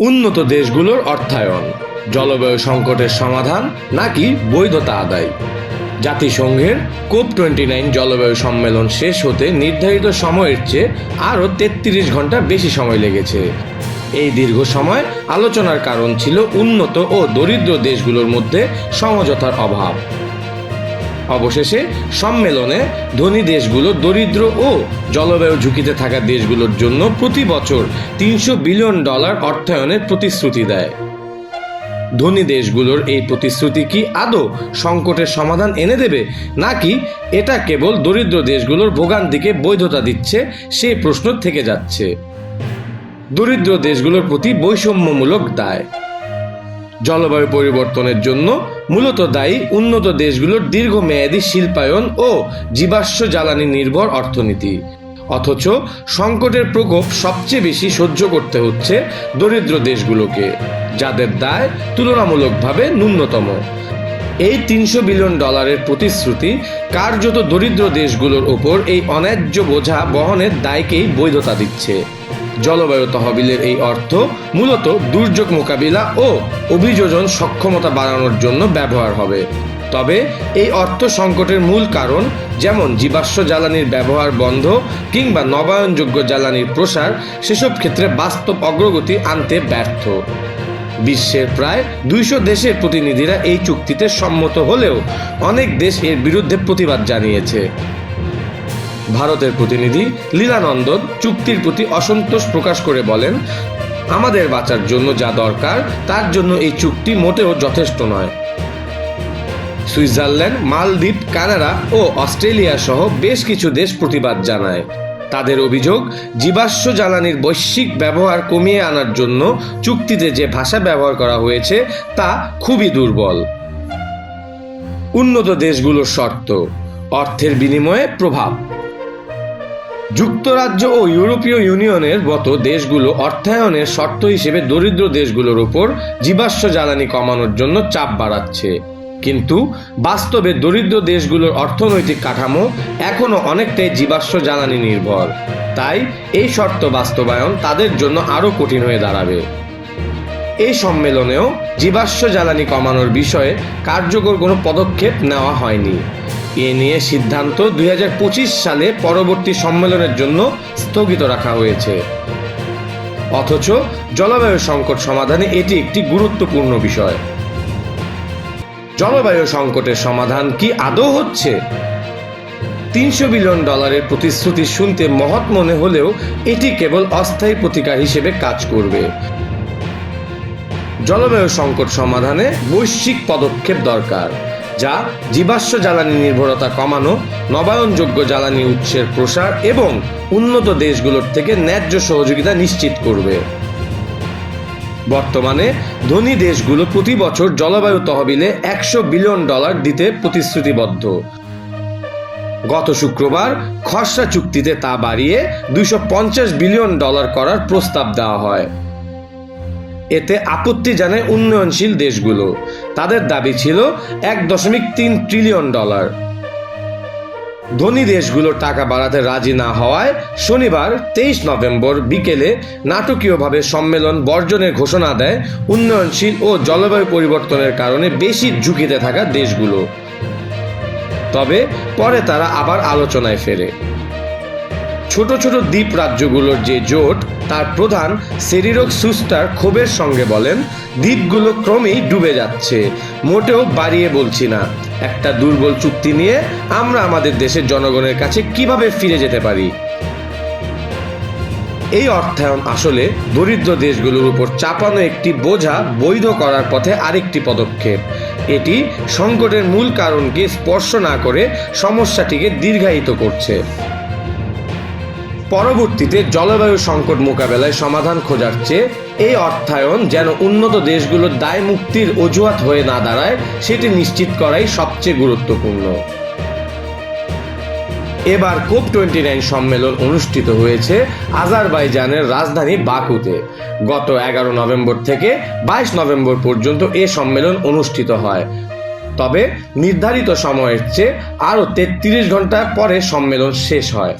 উন্নত দেশগুলোর অর্থায়ন, জলবায়ু সংকটের সমাধান নাকি বৈধতা আদায়। জাতিসংঘের কোপ টোয়েন্টি নাইন জলবায়ু সম্মেলন শেষ হতে নির্ধারিত সময়ের চেয়ে আরও তেত্রিশ ঘণ্টা বেশি সময় লেগেছে। এই দীর্ঘ সময় আলোচনার কারণ ছিল উন্নত ও দরিদ্র দেশগুলোর মধ্যে সমঝোতার অভাব। অবশেষে সম্মেলনে ধনী দেশগুলো দরিদ্র ও জলবায়ু ঝুঁকিতে থাকা দেশগুলোর জন্য প্রতি বছর তিনশো বিলিয়ন ডলার অর্থায়নের প্রতিশ্রুতি দেয়। ধনী দেশগুলোর এই প্রতিশ্রুতি কি আদৌ সংকটের সমাধান এনে দেবে, নাকি এটা কেবল দরিদ্র দেশগুলোর ভোগান্তিকে বৈধতা দিচ্ছে সেই প্রশ্ন থেকে যাচ্ছে। দরিদ্র দেশগুলোর প্রতি বৈষম্যমূলক দায়। জলবায়ু পরিবর্তনের জন্য মূলত দায়ী উন্নত দেশগুলোর দীর্ঘমেয়াদী শিল্পায়ন ও জীবাশ্ম জ্বালানি নির্ভর অর্থনীতি। অথচ সংকটের প্রকোপ সবচেয়ে বেশি সহ্য করতে হচ্ছে দরিদ্র দেশগুলোকে, যাদের দায় তুলনামূলকভাবে ন্যূনতম। এই তিনশো বিলিয়ন ডলারের প্রতিশ্রুতি কার্যত দরিদ্র দেশগুলোর ওপর এই অন্যায্য বোঝা বহনের দায়কেই বৈধতা দিচ্ছে। জলবায়ু তহবিলের এই অর্থ মূলত দুর্যোগ মোকাবিলা ও অভিযোজন সক্ষমতা বাড়ানোর জন্য ব্যবহার হবে। তবে এই অর্থ সংকটের মূল কারণ যেমন জীবাশ্ম জ্বালানির ব্যবহার বন্ধ কিংবা নবায়নযোগ্য জ্বালানির প্রসার, সেসব ক্ষেত্রে বাস্তব অগ্রগতি আনতে ব্যর্থ। বিশ্বের প্রায় দুইশো দেশের প্রতিনিধিরা এই চুক্তিতে সম্মত হলেও অনেক দেশ এর বিরুদ্ধে প্রতিবাদ জানিয়েছে। ভারতের প্রতিনিধি লীলানন্দন চুক্তির প্রতি অসন্তোষ প্রকাশ করে বলেন, আমাদের বাঁচার জন্য যা দরকার, তার জন্য এই চুক্তি মোটেও যথেষ্ট নয়। সুইজারল্যান্ড, মালদ্বীপ, কানাডা ও অস্ট্রেলিয়া সহ বেশ কিছু দেশ প্রতিবাদ জানায়। তাদের অভিযোগ, জীবাশ্ম জ্বালানির বৈশ্বিক ব্যবহার কমিয়ে আনার জন্য চুক্তিতে যে ভাষা ব্যবহার করা হয়েছে, তা খুবই দুর্বল। উন্নত দেশগুলোর শর্ত, অর্থের বিনিময়ে প্রভাব। যুক্তরাজ্য ও ইউরোপীয় ইউনিয়নের মতো দেশগুলো অর্থায়নের শর্ত হিসেবে দরিদ্র দেশগুলোর উপর জীবাশ্ম জ্বালানি কমানোর জন্য চাপ বাড়াচ্ছে। কিন্তু বাস্তবে দরিদ্র দেশগুলোর অর্থনৈতিক কাঠামো এখনও অনেকটাই জীবাশ্ম জ্বালানি নির্ভর। তাই এই শর্ত বাস্তবায়ন তাদের জন্য আরও কঠিন হয়ে দাঁড়াবে। এই সম্মেলনেও জীবাশ্ম জ্বালানি কমানোর বিষয়ে কার্যকর কোনো পদক্ষেপ নেওয়া হয়নি। এ নিয়ে সিদ্ধান্ত দুই হাজার পঁচিশ সালে পরবর্তী সম্মেলনের জন্য স্থগিত রাখা হয়েছে। অথচ জলবায়ু সংকট সমাধানে এটি একটি গুরুত্বপূর্ণ বিষয়। জলবায়ু সংকটের সমাধান কি আদৌ হচ্ছে? তিনশো বিলিয়ন ডলারের প্রতিশ্রুতি শুনতে মহৎ মনে হলেও এটি কেবল অস্থায়ী প্রতিকার হিসেবে কাজ করবে। জলবায়ু সংকট সমাধানে বৈশ্বিক পদক্ষেপ দরকার। যা জীবাশ্ম জ্বালানি নির্ভরতা কমানো, নবায়নযোগ্য জ্বালানি উৎসের প্রসার এবং উন্নত দেশগুলোর থেকে ন্যায্য সহযোগিতা নিশ্চিত করবে। বর্তমানে ধনী দেশগুলো প্রতি বছর জলবায়ু তহবিলে একশো বিলিয়ন ডলার দিতে প্রতিশ্রুতিবদ্ধ। গত শুক্রবার খসড়া চুক্তিতে তা বাড়িয়ে দুইশো পঞ্চাশ বিলিয়ন ডলার করার প্রস্তাব দেওয়া হয়। এতে আপত্তি জানায় উন্নয়নশীল দেশগুলো। তাদের দাবি ছিল এক দশমিক তিন ট্রিলিয়ন ডলার। ধনী দেশগুলোর টাকা বাড়াতে রাজি না হওয়ায় শনিবার তেইশ নভেম্বর বিকেলে নাটকীয়ভাবে সম্মেলন বর্জনের ঘোষণা দেয় উন্নয়নশীল ও জলবায়ু পরিবর্তনের কারণে বেশি ঝুঁকিতে থাকা দেশগুলো। তবে পরে তারা আবার আলোচনায় ফেরে। ছোট ছোট দ্বীপ রাজ্যগুলোর যে জোট, তার প্রধান সেরিরক সুস্টার ক্ষোভের সঙ্গে বলেন, দ্বীপগুলো ক্রমেই ডুবে যাচ্ছে। মোটেও বাড়িয়ে বলছি না। একটা দুর্বল চুক্তি নিয়ে আমরা আমাদের দেশের জনগণের কাছে কীভাবে ফিরে যেতে পারি? এই অর্থায়ন আসলে দরিদ্র দেশগুলোর উপর চাপানো একটি বোঝা বৈধ করার পথে আরেকটি পদক্ষেপ। এটি সংকটের মূল কারণকে স্পর্শ না করে সমস্যাটিকে দীর্ঘায়িত করছে। পরবর্তীতে জলবায়ু সংকট মোকাবেলায় সমাধান খোঁজার চেয়ে এই অর্থায়ন যেন উন্নত দেশগুলোর দায় মুক্তির অজুহাত হয়ে না দাঁড়ায়, সেটি নিশ্চিত করাই সবচেয়ে গুরুত্বপূর্ণ। এবার কোপ টোয়েন্টি নাইন সম্মেলন অনুষ্ঠিত হয়েছে আজারবাইজানের রাজধানী বাকুতে। গত এগারো নভেম্বর থেকে বাইশ নভেম্বর পর্যন্ত এ সম্মেলন অনুষ্ঠিত হয়। তবে নির্ধারিত সময়ের চেয়ে আরও তেত্রিশ ঘণ্টা পরে সম্মেলন শেষ হয়।